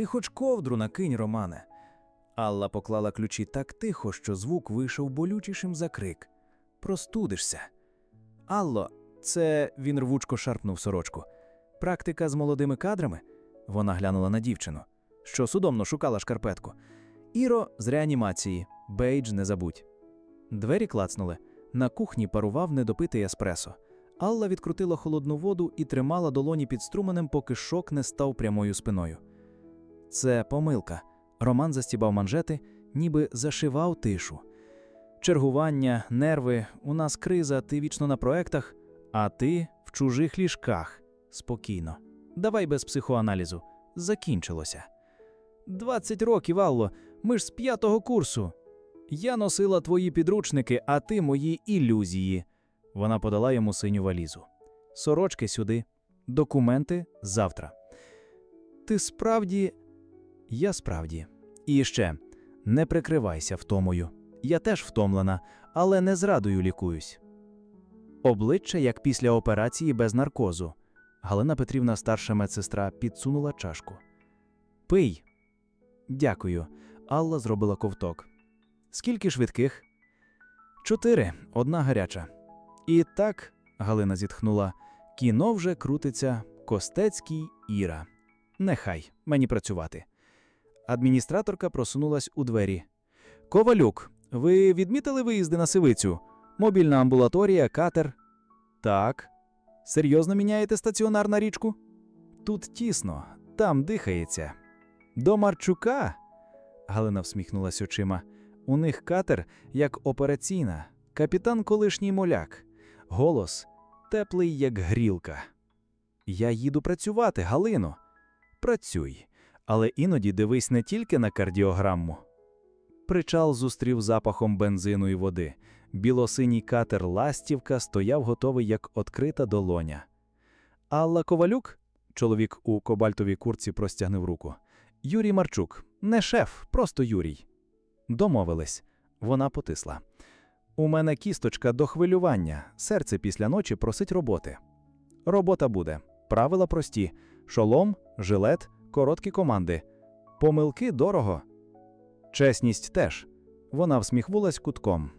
Ти хоч ковдру накинь, Романе. Алла поклала ключі так тихо, що звук вийшов болючішим за крик. Простудишся. Алло, це він рвучко шарпнув сорочку. Практика з молодими кадрами? Вона глянула на дівчину, що судомно шукала шкарпетку. Іро з реанімації, бейдж не забудь. Двері клацнули. На кухні парував недопитий еспресо. Алла відкрутила холодну воду і тримала долоні під струменем, поки шок не став прямою спиною. Це помилка. Роман застібав манжети, ніби зашивав тишу. Чергування, нерви, у нас криза, ти вічно на проектах, а ти в чужих ліжках. Спокійно. Давай без психоаналізу. Закінчилося. Двадцять років, Алло, ми ж з п'ятого курсу. Я носила твої підручники, а ти мої ілюзії. Вона подала йому синю валізу. Сорочки сюди, документи завтра. Ти справді. Я справді. І ще не прикривайся втомою. Я теж втомлена, але не зрадою лікуюсь. Обличчя, як після операції без наркозу. Галина Петрівна, старша медсестра, підсунула чашку. Пий. Дякую. Алла зробила ковток. Скільки швидких? Чотири, одна гаряча. І так, Галина зітхнула, кіно вже крутиться Костецький Іра. Нехай мені працювати. Адміністраторка просунулась у двері. Ковалюк, ви відмітили виїзди на сивицю? Мобільна амбулаторія, катер. Так. Серйозно міняєте стаціонар на річку? Тут тісно, там дихається. До Марчука. Галина всміхнулась очима. У них катер як операційна, капітан колишній моляк, голос теплий, як грілка. Я їду працювати, Галино. Працюй, але іноді дивись не тільки на кардіограму. Причал зустрів запахом бензину і води. Білосиній катер Ластівка стояв готовий, як открита долоня. Алла Ковалюк, чоловік у кобальтовій курці простягнув руку. Юрій Марчук, не шеф, просто Юрій. Домовились. Вона потисла. У мене кісточка до хвилювання, серце після ночі просить роботи. Робота буде. Правила прості: шолом, жилет, короткі команди. Помилки дорого. Чесність теж. Вона всміхнулась кутком.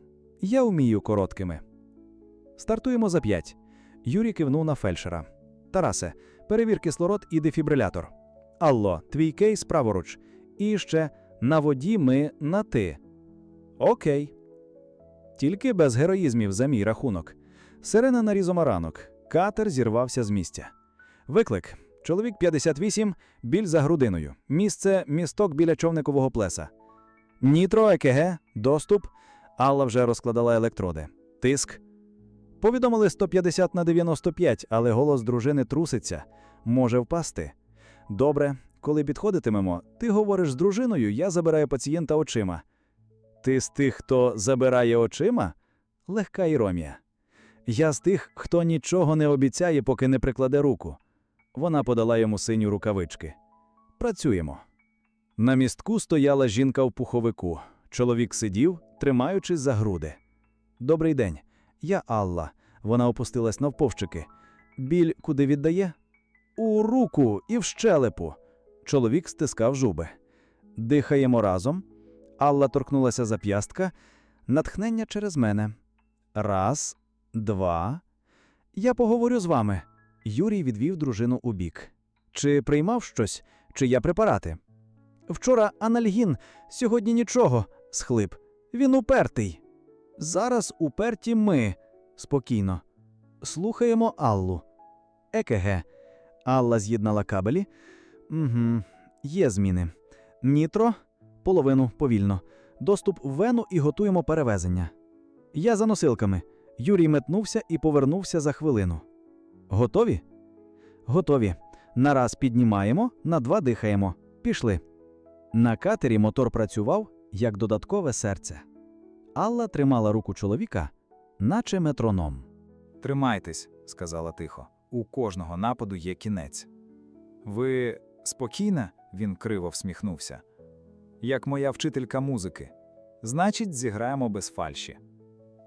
Я вмію короткими. Стартуємо за п'ять. Юрій кивнув на фельдшера. Тарасе, перевір кислород і дефібрилятор. Алло, твій кейс праворуч. І ще на воді ми на ти. Окей. Тільки без героїзмів за мій рахунок. Сирена нарізома ранок. Катер зірвався з місця. Виклик. Чоловік 58, біль за грудиною. Місце місток біля човникового плеса. Нітро, ЕКГ, доступ. Алла вже розкладала електроди. Тиск. Повідомили 150 на 95, але голос дружини труситься. Може впасти. Добре, коли підходитимемо, ти говориш з дружиною, я забираю пацієнта очима. Ти з тих, хто забирає очима? Легка іромія. Я з тих, хто нічого не обіцяє, поки не прикладе руку. Вона подала йому синю рукавички. Працюємо. На містку стояла жінка в пуховику. Чоловік сидів, тримаючись за груди. Добрий день. Я Алла. Вона опустилась навповчики. Біль куди віддає? У руку і в щелепу. Чоловік стискав жуби. Дихаємо разом. Алла торкнулася зап'ястка. Натхнення через мене. Раз, два. Я поговорю з вами. Юрій відвів дружину у бік. Чи приймав щось, чи я препарати? Вчора анальгін, сьогодні нічого, схлип. Він упертий. Зараз уперті ми. Спокійно. Слухаємо Аллу. ЕКГ. Алла з'єднала кабелі. Угу. Є зміни. Нітро, половину повільно. Доступ в вену і готуємо перевезення. Я за носилками. Юрій метнувся і повернувся за хвилину. Готові? Готові. На раз піднімаємо, на два дихаємо. Пішли. На катері мотор працював як додаткове серце. Алла тримала руку чоловіка, наче метроном. Тримайтесь, сказала тихо. У кожного нападу є кінець. Ви спокійна? Він криво всміхнувся. Як моя вчителька музики. Значить, зіграємо без фальші.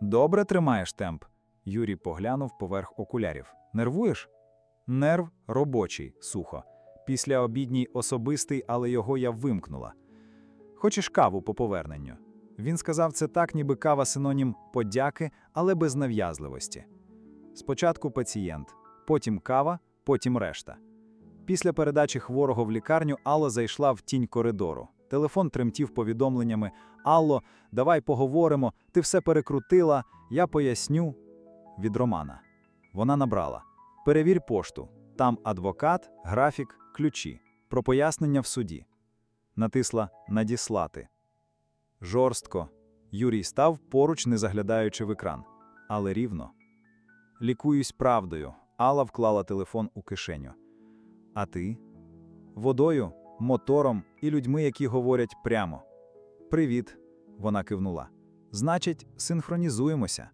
Добре тримаєш темп. Юрій поглянув поверх окулярів. Нервуєш? Нерв робочий, сухо. Після обідній особистий, але його я вимкнула. Хочеш каву по поверненню? Він сказав це так, ніби кава синонім подяки, але без нав'язливості. Спочатку пацієнт, потім кава, потім решта. Після передачі хворого в лікарню Алла зайшла в тінь коридору. Телефон тремтів повідомленнями: Алло, давай поговоримо, ти все перекрутила, я поясню. Від Романа. Вона набрала: Перевір пошту. Там адвокат, графік, ключі. Про пояснення в суді. Натисла Надіслати. Жорстко. Юрій став поруч, не заглядаючи в екран. Але рівно. Лікуюсь правдою. Алла вклала телефон у кишеню. А ти? Водою, мотором і людьми, які говорять прямо. Привіт, вона кивнула. Значить, синхронізуємося.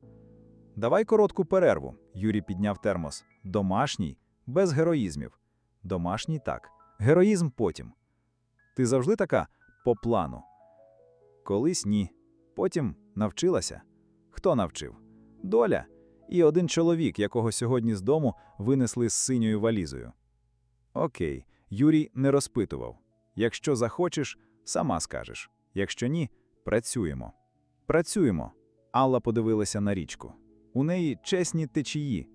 Давай коротку перерву. Юрій підняв термос. Домашній, без героїзмів. Домашній так. Героїзм потім. Ти завжди така по плану. Колись ні. Потім навчилася. Хто навчив? Доля. І один чоловік, якого сьогодні з дому винесли з синьою валізою. Окей, Юрій не розпитував. Якщо захочеш, сама скажеш. Якщо ні, працюємо. Працюємо. Алла подивилася на річку. У неї чесні течії.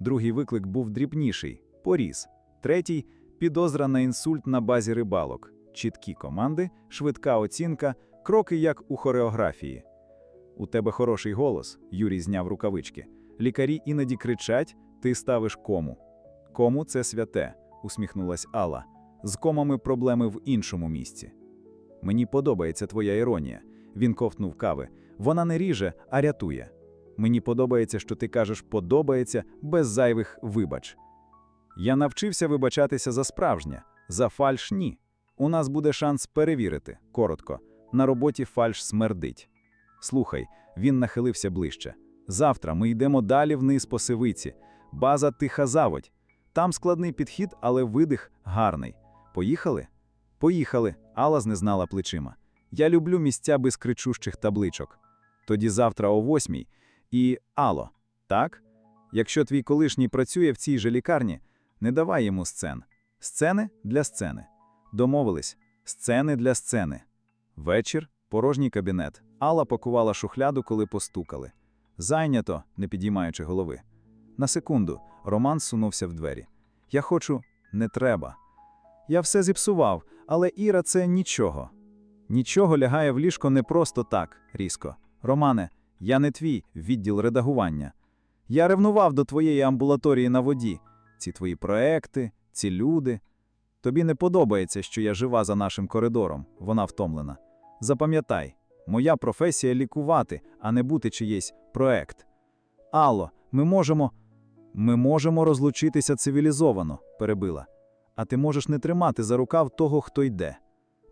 Другий виклик був дрібніший поріз. Третій підозра на інсульт на базі рибалок. Чіткі команди, швидка оцінка, кроки як у хореографії. У тебе хороший голос, Юрій зняв рукавички. Лікарі іноді кричать, ти ставиш кому. Кому це святе, усміхнулась Алла. З комами проблеми в іншому місці. Мені подобається твоя іронія. Він ковтнув кави. Вона не ріже, а рятує. Мені подобається, що ти кажеш подобається без зайвих вибач. Я навчився вибачатися за справжнє, за фальш ні. У нас буде шанс перевірити, коротко. На роботі фальш смердить. Слухай, він нахилився ближче. Завтра ми йдемо далі вниз по сивиці. База тиха заводь. Там складний підхід, але видих гарний. Поїхали? Поїхали. Алла знезнала плечима. Я люблю місця без кричущих табличок. Тоді завтра о восьмій. І Алло, так? Якщо твій колишній працює в цій же лікарні, не давай йому сцен. Сцени для сцени. Домовились. Сцени для сцени. Вечір, порожній кабінет. Алла пакувала шухляду, коли постукали. Зайнято, не підіймаючи голови. На секунду Роман сунувся в двері. Я хочу, не треба. Я все зіпсував, але Іра це нічого. Нічого лягає в ліжко не просто так, різко. Романе, я не твій відділ редагування. Я ревнував до твоєї амбулаторії на воді. Ці твої проекти, ці люди. Тобі не подобається, що я жива за нашим коридором, вона втомлена. Запам'ятай, моя професія лікувати, а не бути чиєсь проект. Алло, ми можемо. Ми можемо розлучитися цивілізовано, перебила. А ти можеш не тримати за рукав того, хто йде.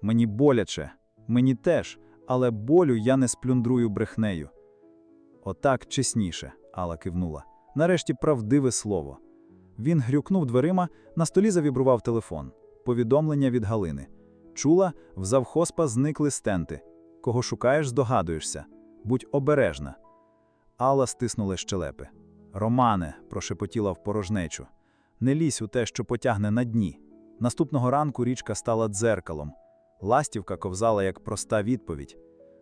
Мені боляче, мені теж, але болю я не сплюндрую брехнею. Отак чесніше, Алла кивнула. Нарешті правдиве слово. Він грюкнув дверима, на столі завібрував телефон. Повідомлення від Галини. Чула, в завхозпа зникли стенти. Кого шукаєш, здогадуєшся. Будь обережна. Алла стиснула щелепи. Романе, прошепотіла в порожнечу. Не лізь у те, що потягне на дні. Наступного ранку річка стала дзеркалом. Ластівка ковзала як проста відповідь.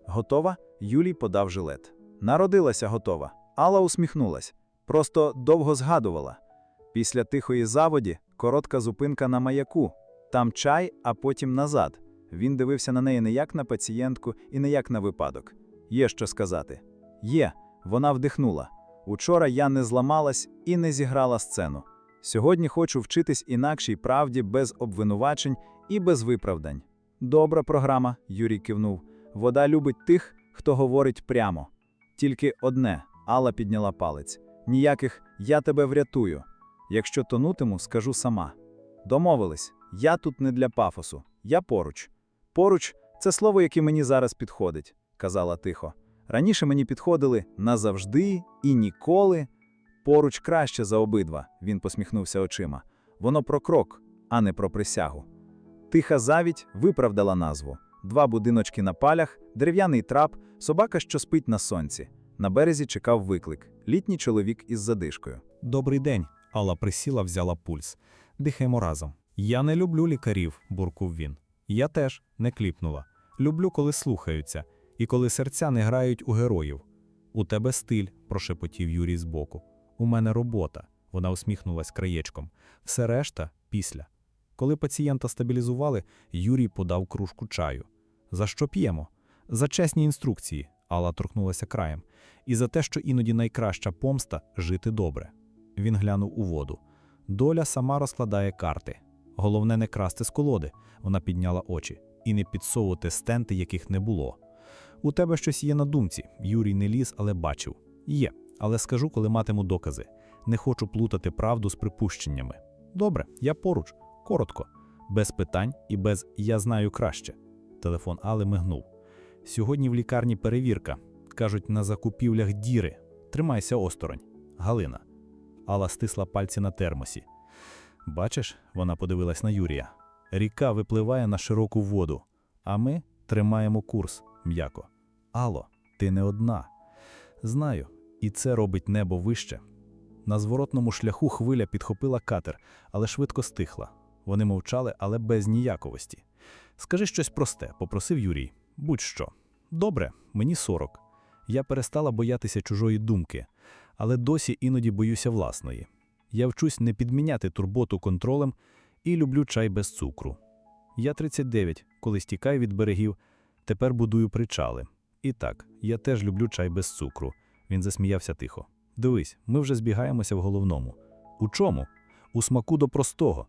Готова? Юлій подав жилет. Народилася готова. Алла усміхнулась. Просто довго згадувала. Після тихої заводі коротка зупинка на маяку. Там чай, а потім назад. Він дивився на неї не як на пацієнтку і не як на випадок. Є що сказати. Є, вона вдихнула. Учора я не зламалась і не зіграла сцену. Сьогодні хочу вчитись інакшій правді без обвинувачень і без виправдань. Добра програма, Юрій кивнув. Вода любить тих, хто говорить прямо. Тільки одне Алла підняла палець. Ніяких я тебе врятую. Якщо тонутиму, скажу сама. Домовились, я тут не для пафосу, я поруч. Поруч це слово, яке мені зараз підходить, казала тихо. Раніше мені підходили назавжди і ніколи. Поруч краще за обидва, він посміхнувся очима. Воно про крок, а не про присягу. Тиха завідь виправдала назву: два будиночки на палях, дерев'яний трап, собака, що спить на сонці. На березі чекав виклик літній чоловік із задишкою. Добрий день. Алла присіла, взяла пульс. Дихаємо разом. Я не люблю лікарів, буркув він. Я теж не кліпнула. Люблю, коли слухаються, і коли серця не грають у героїв. У тебе стиль, прошепотів Юрій збоку. У мене робота. Вона усміхнулась краєчком. Все решта після. Коли пацієнта стабілізували, Юрій подав кружку чаю. За що п'ємо? За чесні інструкції, Алла торкнулася краєм, і за те, що іноді найкраща помста жити добре. Він глянув у воду. Доля сама розкладає карти. Головне не красти з колоди, вона підняла очі, і не підсовувати стенти, яких не було. У тебе щось є на думці. Юрій не ліз, але бачив. Є, але скажу, коли матиму докази. Не хочу плутати правду з припущеннями. Добре, я поруч, коротко, без питань і без я знаю краще. Телефон Али мигнув. Сьогодні в лікарні перевірка. Кажуть, на закупівлях діри. Тримайся осторонь. Галина. Алла стисла пальці на термосі. Бачиш, вона подивилась на Юрія. Ріка випливає на широку воду, а ми тримаємо курс м'яко. Алло, ти не одна. Знаю, і це робить небо вище. На зворотному шляху хвиля підхопила катер, але швидко стихла. Вони мовчали, але без ніяковості. Скажи щось просте, попросив Юрій. Будь-що. Добре, мені сорок. Я перестала боятися чужої думки, але досі іноді боюся власної. Я вчусь не підміняти турботу контролем і люблю чай без цукру. Я 39, коли стікаю від берегів, тепер будую причали. І так, я теж люблю чай без цукру. Він засміявся тихо. Дивись, ми вже збігаємося в головному. У чому? У смаку до простого.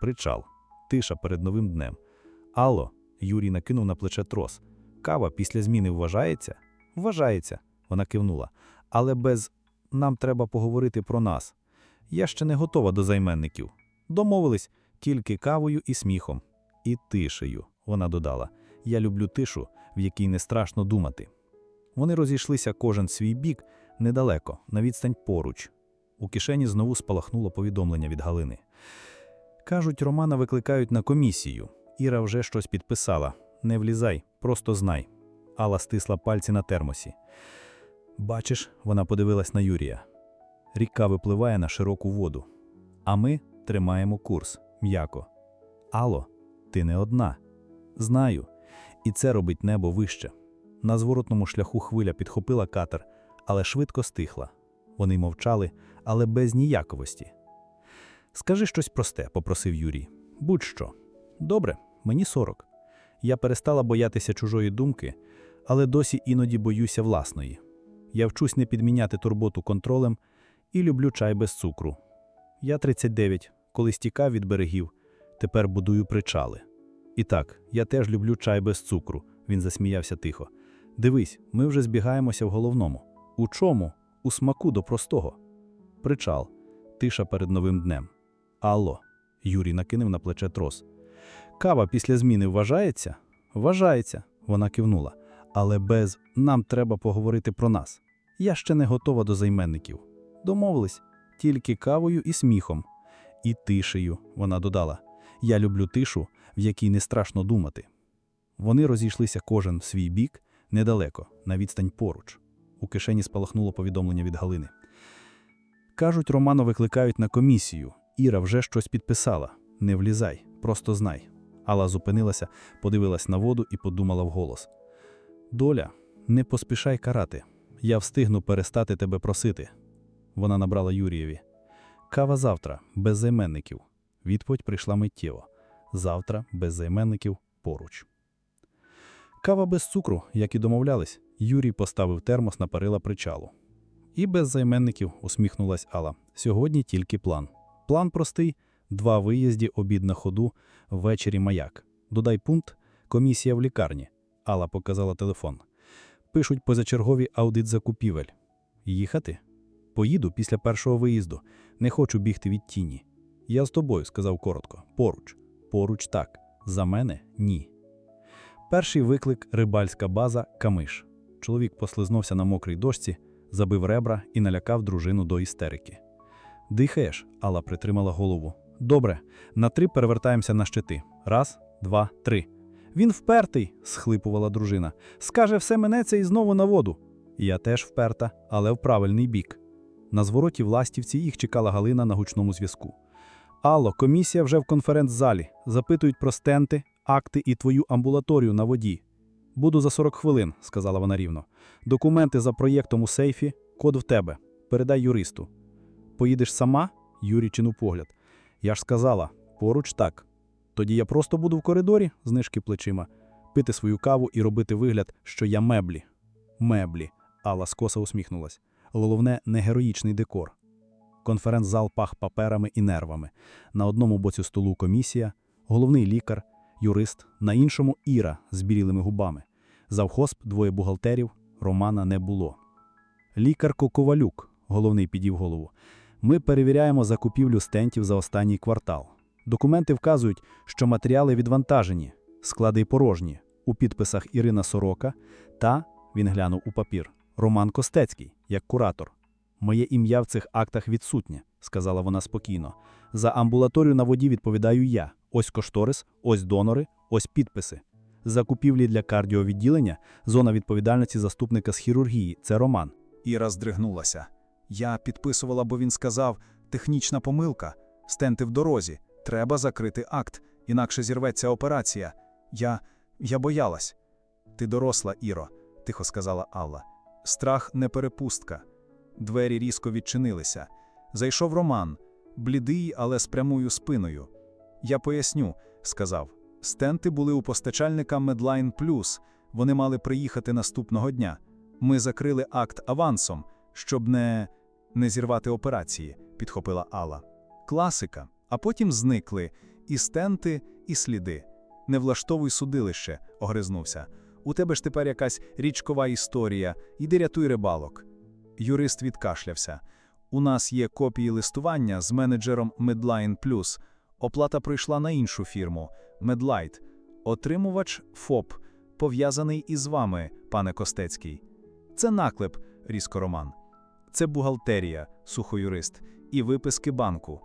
Причал. Тиша перед новим днем. Алло, Юрій накинув на плече трос. Кава після зміни вважається? Вважається, вона кивнула. Але без нам треба поговорити про нас. Я ще не готова до займенників. Домовились тільки кавою і сміхом. І тишею, вона додала. Я люблю тишу, в якій не страшно думати. Вони розійшлися кожен свій бік недалеко, на відстань поруч. У кишені знову спалахнуло повідомлення від Галини. Кажуть, Романа викликають на комісію. Іра вже щось підписала. Не влізай, просто знай. Алла стисла пальці на термосі. Бачиш, вона подивилась на Юрія. Ріка випливає на широку воду. А ми тримаємо курс м'яко. Алло, ти не одна. Знаю. І це робить небо вище. На зворотному шляху хвиля підхопила катер, але швидко стихла. Вони мовчали, але без ніяковості. Скажи щось просте, попросив Юрій. Будь-що. Добре, мені сорок. Я перестала боятися чужої думки, але досі іноді боюся власної. Я вчусь не підміняти турботу контролем і люблю чай без цукру. Я 39, коли стікав від берегів, тепер будую причали. І так, я теж люблю чай без цукру, він засміявся тихо. Дивись, ми вже збігаємося в головному. У чому? У смаку до простого. Причал. Тиша перед новим днем. Алло. Юрій накинув на плече трос. Кава після зміни вважається? Вважається, вона кивнула. Але без нам треба поговорити про нас. Я ще не готова до займенників. Домовились тільки кавою і сміхом. І тишею, вона додала. Я люблю тишу, в якій не страшно думати. Вони розійшлися кожен в свій бік, недалеко, на відстань поруч. У кишені спалахнуло повідомлення від Галини. Кажуть, Романа викликають на комісію. Іра вже щось підписала. Не влізай, просто знай. Алла зупинилася, подивилась на воду і подумала вголос. Доля, не поспішай карати. Я встигну перестати тебе просити. Вона набрала Юрієві. Кава завтра, без займенників. Відповідь прийшла миттєво. Завтра, без займенників, поруч. Кава без цукру, як і домовлялись, Юрій поставив термос на перила причалу. І без займенників усміхнулась Алла. Сьогодні тільки план. План простий: два виїзді, обід на ходу, ввечері маяк. Додай пункт комісія в лікарні. Алла показала телефон. Пишуть позачергові аудит закупівель. Їхати? Поїду після першого виїзду. Не хочу бігти від тіні. Я з тобою, сказав коротко. Поруч. Поруч так. За мене ні. Перший виклик рибальська база Камиш. Чоловік послизнувся на мокрій дошці, забив ребра і налякав дружину до істерики. Дихаєш? Алла притримала голову. Добре, на три перевертаємося на щити. Раз, два, три. Він впертий, схлипувала дружина. Скаже, все минеться і знову на воду. Я теж вперта, але в правильний бік. На звороті в ластівці їх чекала Галина на гучному зв'язку. Алло, комісія вже в конференц-залі. Запитують про стенти, акти і твою амбулаторію на воді. Буду за 40 хвилин, сказала вона рівно. Документи за проєктом у сейфі, код в тебе. Передай юристу. Поїдеш сама? Юрій чинув погляд. Я ж сказала, поруч так. Тоді я просто буду в коридорі, знижки плечима, пити свою каву і робити вигляд, що я меблі. Меблі. Алла скоса усміхнулась. Головне, не героїчний декор. Конференц-зал пах паперами і нервами. На одному боці столу комісія, головний лікар, юрист, на іншому Іра з білілими губами. Завхозп двоє бухгалтерів, Романа не було. Лікарко Ковалюк, головний підів голову. Ми перевіряємо закупівлю стентів за останній квартал. Документи вказують, що матеріали відвантажені, склади порожні. У підписах Ірина Сорока та, він глянув у папір, Роман Костецький, як куратор. Моє ім'я в цих актах відсутнє, сказала вона спокійно. За амбулаторію на воді відповідаю я. Ось кошторис, ось донори, ось підписи. Закупівлі для кардіовідділення, зона відповідальності заступника з хірургії це Роман. Іра здригнулася. Я підписувала, бо він сказав: технічна помилка, стенти в дорозі, треба закрити акт, інакше зірветься операція. Я. я боялась. Ти доросла, Іро, тихо сказала Алла. Страх не перепустка. Двері різко відчинилися. Зайшов Роман, блідий, але з прямою спиною. Я поясню, сказав. Стенти були у постачальника Medline Plus. Вони мали приїхати наступного дня. Ми закрили акт авансом, щоб не, не зірвати операції, підхопила Алла. Класика, а потім зникли і стенти, і сліди. Не влаштовуй судилище, огризнувся. У тебе ж тепер якась річкова історія, іди рятуй рибалок. Юрист відкашлявся. У нас є копії листування з менеджером Medline Plus. Оплата прийшла на іншу фірму Medlight. Отримувач ФОП, пов'язаний із вами, пане Костецький. Це наклеп, різко Роман. Це бухгалтерія, сухо юрист, і виписки банку.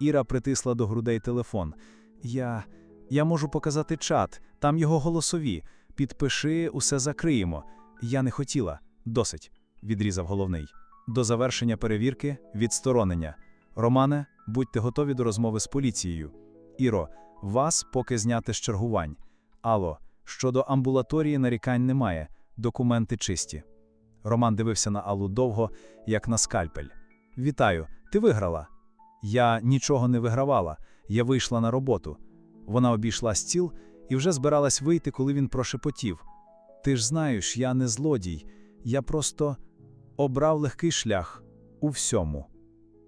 Іра притисла до грудей телефон. Я. Я можу показати чат, там його голосові. Підпиши, усе закриємо. Я не хотіла. Досить, відрізав головний. До завершення перевірки відсторонення. Романе, будьте готові до розмови з поліцією. Іро, вас поки зняти з чергувань. Алло, щодо амбулаторії нарікань немає, документи чисті. Роман дивився на Аллу довго, як на скальпель. Вітаю, ти виграла. Я нічого не вигравала, я вийшла на роботу. Вона обійшла стіл і вже збиралась вийти, коли він прошепотів. Ти ж знаєш, я не злодій, я просто обрав легкий шлях у всьому.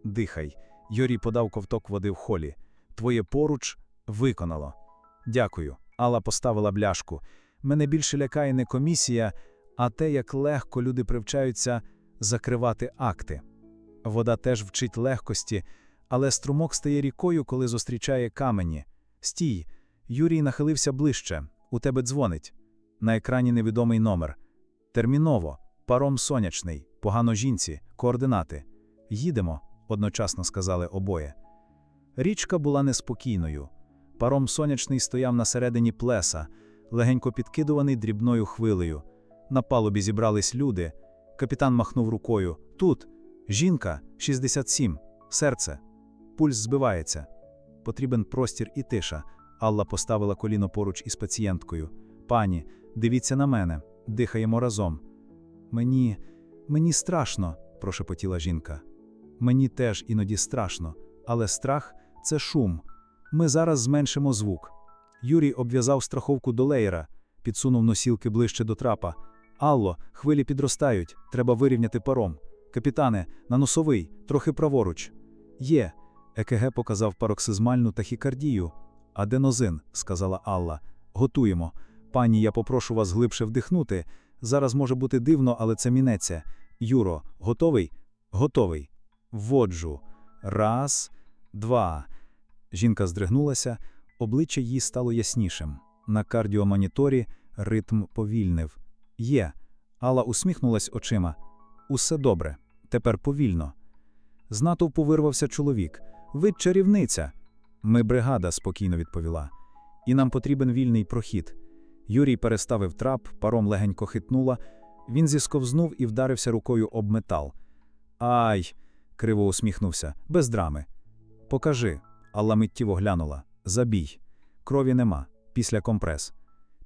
Дихай. Йорі подав ковток води в холі. Твоє поруч виконало. Дякую. Алла поставила бляшку. Мене більше лякає не комісія, а те, як легко люди привчаються закривати акти. Вода теж вчить легкості, але струмок стає рікою, коли зустрічає камені. Стій. Юрій нахилився ближче. У тебе дзвонить. На екрані невідомий номер. Терміново. Паром сонячний. Погано жінці. Координати. Їдемо, одночасно сказали обоє. Річка була неспокійною. Паром сонячний стояв на середині плеса, легенько підкидуваний дрібною хвилею. На палубі зібрались люди. Капітан махнув рукою. Тут. Жінка, 67. Серце. Пульс збивається. Потрібен простір і тиша. Алла поставила коліно поруч із пацієнткою. Пані, дивіться на мене, дихаємо разом. Мені, мені страшно, прошепотіла жінка. Мені теж іноді страшно, але страх це шум. Ми зараз зменшимо звук. Юрій обв'язав страховку до леєра, підсунув носілки ближче до трапа. Алло, хвилі підростають, треба вирівняти паром. Капітане, на носовий, трохи праворуч. Є. ЕКГ показав пароксизмальну тахікардію. Аденозин, сказала Алла. Готуємо. Пані, я попрошу вас глибше вдихнути. Зараз може бути дивно, але це мінеться. Юро, готовий? Готовий. Вводжу. Раз, два. Жінка здригнулася, обличчя їй стало яснішим. На кардіомоніторі ритм повільнив. Є. Алла усміхнулась очима. Усе добре. Тепер повільно. З натовпу вирвався чоловік. Ви чарівниця. Ми бригада, спокійно відповіла. І нам потрібен вільний прохід. Юрій переставив трап, паром легенько хитнула. Він зісковзнув і вдарився рукою об метал. Ай, криво усміхнувся, без драми. Покажи. Алла миттєво глянула. Забій. Крові нема. Після компрес.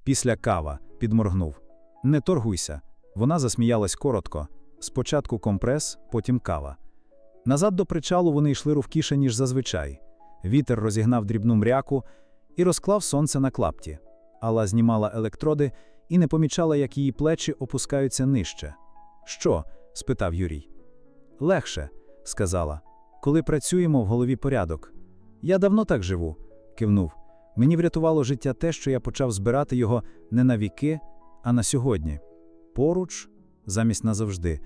Після кава. Підморгнув. Не торгуйся. Вона засміялась коротко. Спочатку компрес, потім кава. Назад до причалу вони йшли рувкіше, ніж зазвичай. Вітер розігнав дрібну мряку і розклав сонце на клапті. Алла знімала електроди і не помічала, як її плечі опускаються нижче. Що? спитав Юрій. Легше, сказала. Коли працюємо, в голові порядок. Я давно так живу, кивнув. Мені врятувало життя те, що я почав збирати його не на віки, а на сьогодні. Поруч, замість назавжди,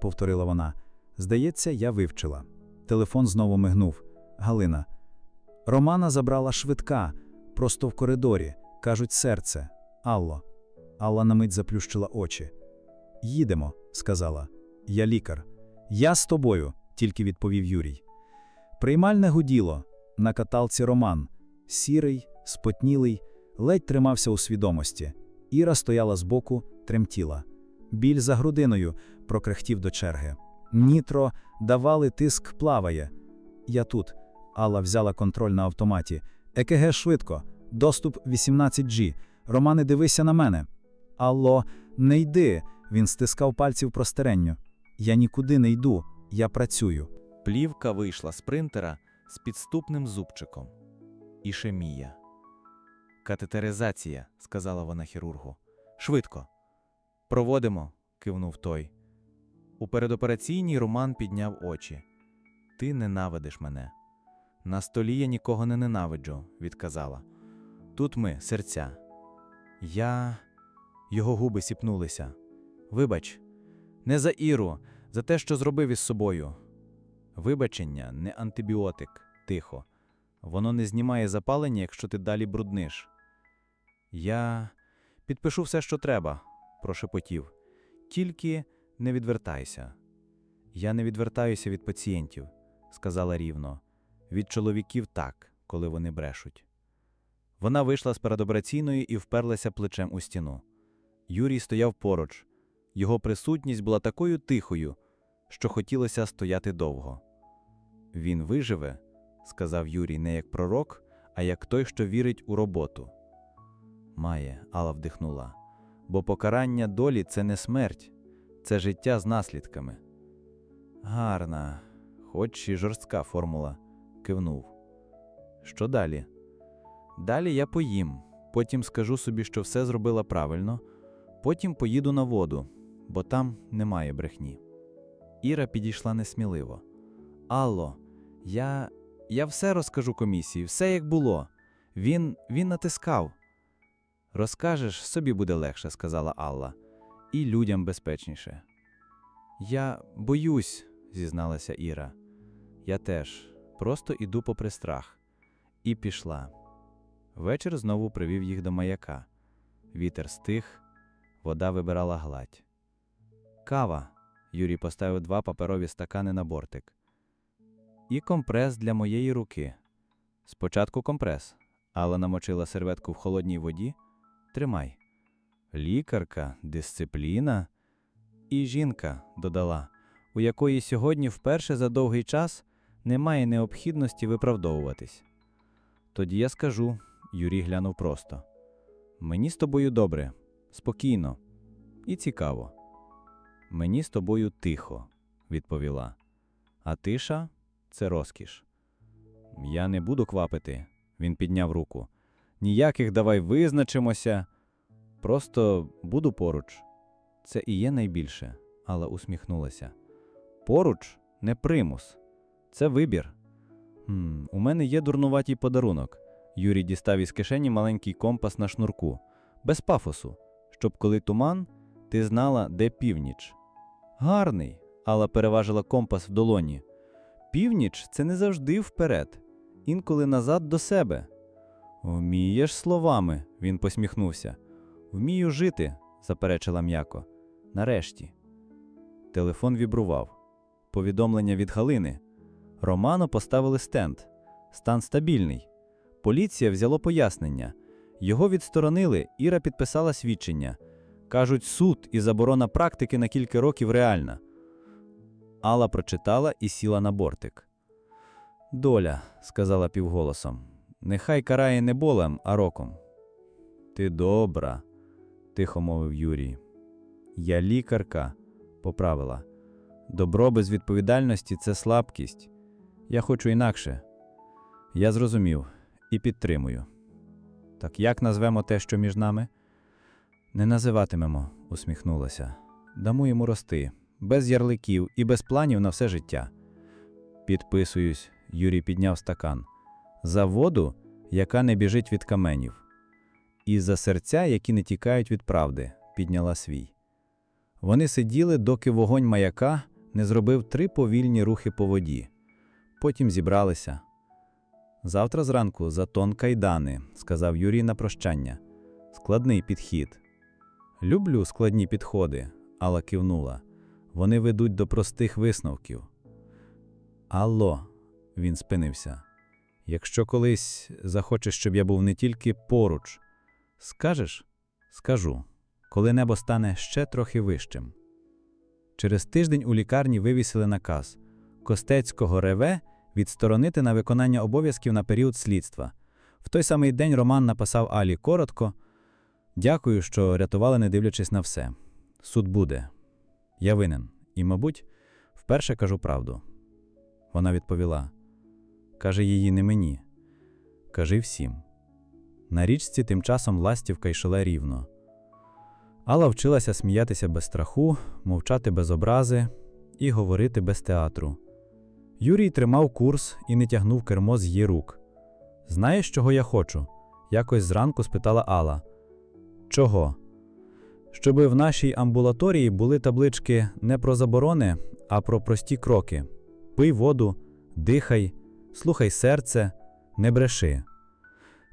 повторила вона. Здається, я вивчила. Телефон знову мигнув. Галина. Романа забрала швидка, просто в коридорі. Кажуть, серце. Алло. Алла на мить заплющила очі. Їдемо, сказала. Я лікар. Я з тобою, тільки відповів Юрій. Приймальне гуділо. На каталці Роман. Сірий, спотнілий, ледь тримався у свідомості. Іра стояла збоку, тремтіла. Біль за грудиною прокрехтів до черги. Нітро, давали тиск плаває. Я тут. Алла взяла контроль на автоматі. ЕКГ швидко. Доступ 18G. Романе, дивися на мене. Алло, не йди. Він стискав пальці в простеренню. Я нікуди не йду, я працюю. Плівка вийшла з принтера з підступним зубчиком. Ішемія. Катетеризація, сказала вона хірургу. Швидко. Проводимо, кивнув той. У передопераційній Роман підняв очі. Ти ненавидиш мене. На столі я нікого не ненавиджу, відказала. Тут ми, серця. Я. Його губи сіпнулися. Вибач, не за Іру, за те, що зробив із собою. Вибачення не антибіотик, тихо. Воно не знімає запалення, якщо ти далі брудниш. Я підпишу все, що треба, прошепотів. Тільки не відвертайся. Я не відвертаюся від пацієнтів, сказала рівно. Від чоловіків так, коли вони брешуть. Вона вийшла з передопераційної і вперлася плечем у стіну. Юрій стояв поруч. Його присутність була такою тихою, що хотілося стояти довго. Він виживе, сказав Юрій не як пророк, а як той, що вірить у роботу. Має, Алла вдихнула. Бо покарання долі це не смерть, це життя з наслідками. Гарна, хоч і жорстка формула, кивнув. Що далі? Далі я поїм, потім скажу собі, що все зробила правильно, потім поїду на воду, бо там немає брехні. Іра підійшла несміливо. Алло, я. я все розкажу комісії, все як було. Він. він натискав. Розкажеш, собі буде легше, сказала Алла, і людям безпечніше. Я боюсь, зізналася Іра. Я теж просто іду попри страх. І пішла. Вечір знову привів їх до маяка. Вітер стих, вода вибирала гладь. Кава. Юрій поставив два паперові стакани на бортик. І компрес для моєї руки. Спочатку компрес. Алла намочила серветку в холодній воді. Тримай. Лікарка, дисципліна. І жінка, додала, у якої сьогодні вперше за довгий час немає необхідності виправдовуватись. Тоді я скажу, Юрій глянув просто. Мені з тобою добре, спокійно і цікаво. Мені з тобою тихо, відповіла. А тиша це розкіш. Я не буду квапити, він підняв руку. Ніяких давай визначимося. Просто буду поруч. Це і є найбільше, Алла усміхнулася. Поруч не примус, це вибір. Хм, у мене є дурнуватій подарунок. Юрій дістав із кишені маленький компас на шнурку, без пафосу, щоб коли туман, ти знала, де північ. Гарний, Алла переважила компас в долоні. Північ це не завжди вперед, інколи назад до себе. Вмієш словами, він посміхнувся. Вмію жити, заперечила м'яко. Нарешті. Телефон вібрував. Повідомлення від Галини. Роману поставили стенд. Стан стабільний. Поліція взяло пояснення. Його відсторонили, Іра підписала свідчення. Кажуть, суд і заборона практики на кілька років реальна. Алла прочитала і сіла на бортик. Доля, сказала півголосом. Нехай карає не болем, а роком. Ти добра, тихо мовив Юрій. Я лікарка, поправила. Добро без відповідальності це слабкість. Я хочу інакше. Я зрозумів і підтримую. Так як назвемо те, що між нами? Не називатимемо, усміхнулася. Дамо йому рости, без ярликів і без планів на все життя. Підписуюсь, Юрій підняв стакан. За воду, яка не біжить від каменів. І за серця, які не тікають від правди, підняла свій. Вони сиділи, доки вогонь маяка не зробив три повільні рухи по воді. Потім зібралися. Завтра зранку за тон кайдани, сказав Юрій на прощання. Складний підхід. Люблю складні підходи, Алла кивнула. Вони ведуть до простих висновків. Алло, він спинився. Якщо колись захочеш, щоб я був не тільки поруч, скажеш? Скажу, коли небо стане ще трохи вищим. Через тиждень у лікарні вивісили наказ Костецького реве відсторонити на виконання обов'язків на період слідства. В той самий день Роман написав Алі коротко: Дякую, що рятували, не дивлячись на все. Суд буде. Я винен. І, мабуть, вперше кажу правду. Вона відповіла: Каже її не мені. Кажи всім. На річці тим часом ластівка йшла рівно. Алла вчилася сміятися без страху, мовчати без образи і говорити без театру. Юрій тримав курс і не тягнув кермо з її рук. Знаєш, чого я хочу? якось зранку спитала Алла. Чого? Щоби в нашій амбулаторії були таблички не про заборони, а про прості кроки: пий воду, дихай, слухай серце, не бреши.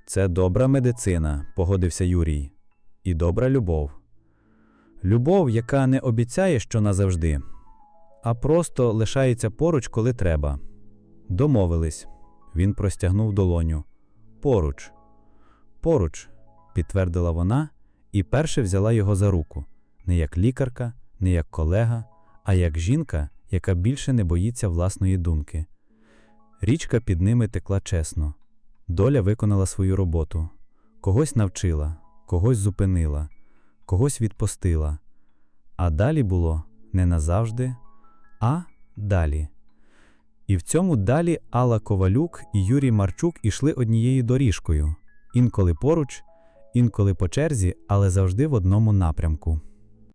Це добра медицина, погодився Юрій, і добра любов. Любов, яка не обіцяє, що назавжди, а просто лишається поруч, коли треба. Домовились. Він простягнув долоню. Поруч. Поруч, підтвердила вона і перше взяла його за руку, не як лікарка, не як колега, а як жінка, яка більше не боїться власної думки. Річка під ними текла чесно. Доля виконала свою роботу. Когось навчила, когось зупинила, когось відпустила. А далі було не назавжди, а далі. І в цьому далі Алла Ковалюк і Юрій Марчук ішли однією доріжкою, інколи поруч, інколи по черзі, але завжди в одному напрямку.